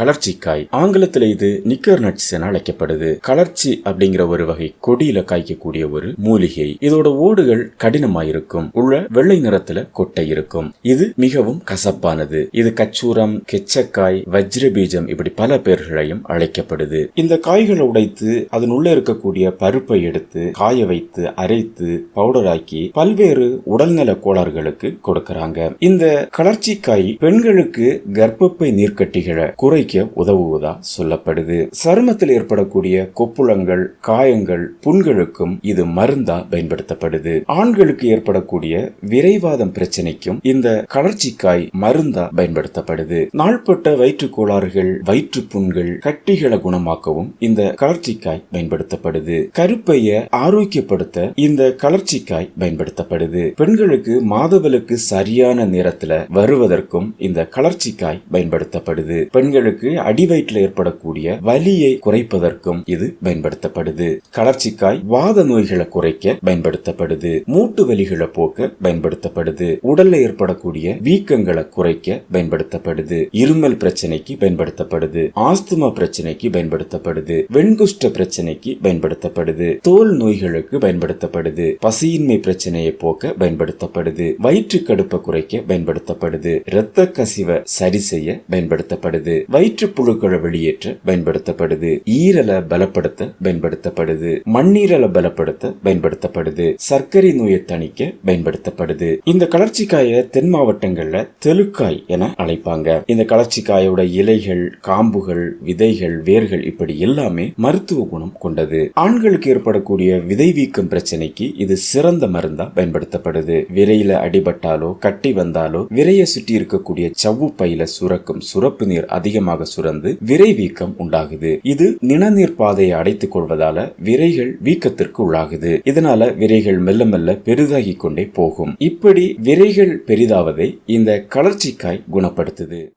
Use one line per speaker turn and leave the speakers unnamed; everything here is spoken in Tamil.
கலர்ச்சிக்காய். ஆங்கிலத்துல இது நிக்கர் நட்ஸ் என அழைக்கப்படுது. கலர்ச்சி அப்படிங்கிற ஒரு வகை கொடியில காய்க்கக்கூடிய ஒரு மூலிகை. இதோட ஓடுகள் கடினமாயிருக்கும். உள்ள வெள்ளை நிறத்துல கொட்டை இருக்கும். இது மிகவும் கசப்பானது. இது கச்சூரம் கெச்சக்காய் வஜ்ர பீஜம் இப்படி பல பெயர்களையும் அழைக்கப்படுது. இந்த காய்களை உடைத்து அதன் உள்ள இருக்கக்கூடிய பருப்பை எடுத்து காய வைத்து அரைத்து பவுடராக்கி பல்வேறு உடல்நல கோளாறுகளுக்கு கொடுக்கறாங்க. இந்த கலர்ச்சிக்காய் பெண்களுக்கு கர்ப்பப்பை நீர்க்கட்டிகளை குறை குறைக்க உதவுவதா சொல்லப்படுது. சருமத்தில் ஏற்படக்கூடிய கொப்புளங்கள் காயங்கள் புண்களுக்கும் இது மருந்தா பயன்படுத்தப்படுது. ஆண்களுக்கு ஏற்படக்கூடிய விரைவாதம் பிரச்சனைக்கும் இந்த கலர்ச்சிக்காய் மருந்தா பயன்படுத்தப்படுது. நாள்பட்ட வயிற்று கோளாறுகள் வயிற்று புண்கள் கட்டிகளை குணமாக்கவும் இந்த கலர்ச்சிக்காய் பயன்படுத்தப்படுது. கருப்பைய ஆரோக்கியப்படுத்த இந்த கலர்ச்சிக்காய் பயன்படுத்தப்படுது. பெண்களுக்கு மாதவலுக்கு சரியான நேரத்துல வருவதற்கும் இந்த கலர்ச்சிக்காய் பயன்படுத்தப்படுது. பெண்களுக்கு அடிவயிற்றில் ஏற்படக்கூடிய வலியை குறைப்பதற்கும் இது பயன்படுத்தப்படுது. கலர்ச்சிக்காய் வாத நோய்களை குறைக்க பயன்படுத்தப்படுது. மூட்டு வலிகளை போக்க பயன்படுத்தப்படுது. உடல்ல ஏற்படக்கூடிய வீக்கங்களை குறைக்க பயன்படுத்தப்படுது. இருமல் பிரச்சனைக்கு பயன்படுத்தப்படுது. ஆஸ்துமா பிரச்சனைக்கு பயன்படுத்தப்படுது. வெண்குஷ்ட பிரச்சனைக்கு பயன்படுத்தப்படுது. தோல் நோய்களுக்கு பயன்படுத்தப்படுது. பசியின்மை பிரச்சனையை போக்க பயன்படுத்தப்படுது. வயிற்று கடுப்பை குறைக்க பயன்படுத்தப்படுது. இரத்த கசிவை சரி செய்ய பயன்படுத்தப்படுது. வயிற்றுப்புழுக்களை வெளியேற்ற பயன்படுத்தப்படுது. ஈரலை பலப்படுத்த பயன்படுத்தப்படுது. மண்ணீரலை பலப்படுத்த பயன்படுத்தப்படுது. சர்க்கரை நோயை தணிக்க பயன்படுத்தப்படுது. இந்த கலர்ச்சிக்காய தென் மாவட்டங்கள்ல தெலுக்காய் என அழைப்பாங்க. இந்த கலர்ச்சிக்காயோட இலைகள் காம்புகள் விதைகள் வேர்கள் இப்படி எல்லாமே மருத்துவ குணம் கொண்டது. ஆண்களுக்கு ஏற்படக்கூடிய விதை வீக்கம் பிரச்சனைக்கு இது சிறந்த மருந்தா பயன்படுத்தப்படுது. விரையில அடிபட்டாலோ கட்டி வந்தாலோ விரைய சுற்றி இருக்கக்கூடிய சவ்வு பையில சுரக்கும் சுரப்பு நீர் அதிகமாக சுரந்து விரை வீக்கம் உண்டாகுது. இது நிணநீர் பாதையை அடைத்துக் கொள்வதால விரைகள் வீக்கத்திற்கு உள்ளாகுது. இதனால விரைகள் மெல்ல மெல்ல பெரிதாகிக் கொண்டே போகும். இப்படி விரைகள் பெரிதாவதை இந்த கலர்ச்சிக்காய் குணப்படுத்துது.